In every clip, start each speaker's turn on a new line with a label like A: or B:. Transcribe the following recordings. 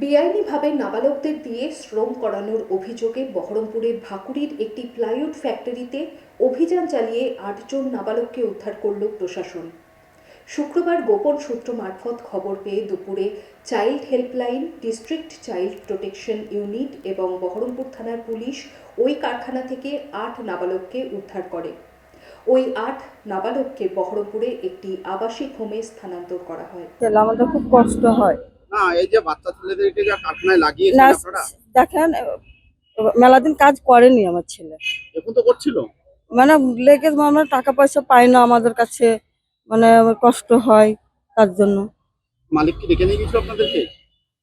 A: বেআইনিভাবে নাবালকদের দিয়ে শ্রম করানোর অভিযোগে বহরমপুরের ভাকুরির একটি প্লাইউড ফ্যাক্টরিতে অভিযান চালিয়ে আটজন নাবালককে উদ্ধার করল প্রশাসন। শুক্রবার গোপন সূত্র মারফত খবর পেয়ে দুপুরে child helpline, district child protection unit এবং বহরমপুর থানার পুলিশ ওই কারখানা থেকে আট নাবালককে উদ্ধার করে। ওই আট নাবালককে বহরমপুরে একটি আবাসিক হোমে স্থানান্তর করা হয়।
B: আমাদের খুব কষ্ট হয়।
C: এই যে বাচ্চা ছেলেদেরকে যা কারখানায় লাগিয়েছেন আপনারা?
B: দেখেন কাজ করেনি আমার ছেলে।
C: এখন তো করছিল?
B: মানে লেগে আমরা টাকা পয়সা পাই না আমাদের কাছে মানে আমার কষ্ট হয় তার জন্য।
C: মালিক কি ডেকে নিয়ে গেছিল আপনাদেরকে?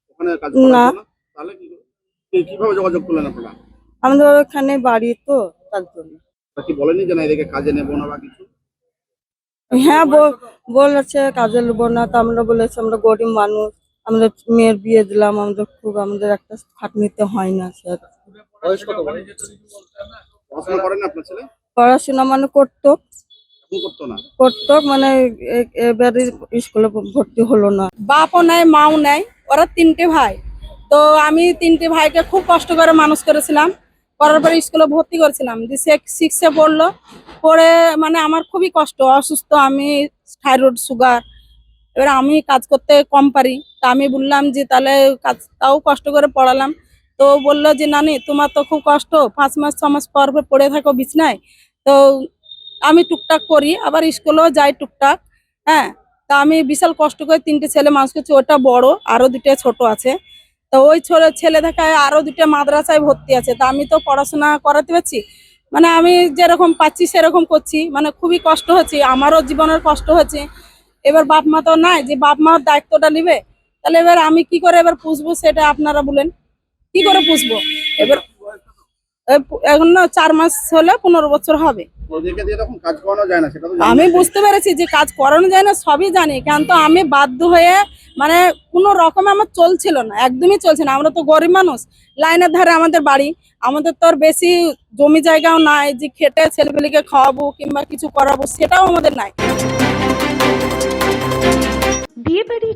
C: ওখানে কাজ করার
B: না।
C: জন্য? তাহলে কি কি- কীভাবে যোগাযোগ করলেন আপনারা?
B: আমাদের ওখানে বাড়ি তো তার জন্য।
C: তা কি বলেনি যে না এদিকে কাজে নেব না বা কিছু?
B: হ্যাঁ বল- বলেছে কাজে নেব না তা আমরা বলেছি আমরা গরিব মানুষ। আমাদের মেয়ের বিয়ে দিলাম আমাদের খুব আমাদের একটা খাটনিতে হয় না স্যার।
C: পড়াশোনা করেন না আপনার ছেলে?
B: পড়াশোনা মানে করতো।
C: করতো না?
B: করতো মানে এবারে স্কুলে ভর্তি হলো না।
D: বাপও নাই মাও নাই ওরা তিনটে ভাই। তো আমি তিনটে ভাইকে খুব কষ্ট করে মানুষ করেছিলাম। করার পরে স্কুলে ভর্তি করেছিলাম। দিয়ে সে সিক্সে পড়ল। পড়ে মানে আমার খুবই কষ্ট অসুস্থ আমি থাইরয়েড সুগার এবার আমি কাজ করতে কম পারি। তা আমি বললাম যে, তাহলে কাজ তাও কষ্ট করে পড়ালাম। তো বলল যে নানি তোমার তো খুব কষ্ট। পাঁচ মাস, ছ মাস পর পড়ে থাকো বিছনায়। তো আমি টুকটাক করি, আবার স্কুলেও যাই টুকটাক হ্যাঁ। তা আমি বিশাল কষ্ট করে তিনটে ছেলে, মানুষ করছি, ওটা বড়, আরও দুটো ছোট আছে। তো ওই ছোট ছেলে দেখায় আরও দুটো মাদ্রাসায় ভর্তি আছে। তা আমি তো পড়াশোনা করাতে পারছি? মানে আমি যেরকম পাচ্ছি, সেরকম করছি। মানে খুবই কষ্ট হচ্ছে, আমারও জীবনের কষ্ট হচ্ছে। এবার বাপ মা তো নাই যে বাপ মার দায়িত্বটা নিবে তাহলে এবার আমি কি করে এবার পুষবো সেটা আপনারা বলেন। কি করে পুষবো? এবার এখন না চার মাস হলে পনেরো বছর হবে।
C: তো।
D: আমি বুঝতে পেরেছি যে কাজ করানো যায় না সবই জানি কিন্তু আমি বাধ্য হয়ে মানে কোনো রকম আমার চলছিল না একদমই চলছে না। আমরা তো গরিব মানুষ লাইনের ধারে আমাদের বাড়ি আমাদের তো আর বেশি জমি জায়গাও নাই যে খেটে ছেলেপেলেকে খাওয়াবো কিংবা কিছু করাবো সেটাও আমাদের নাই।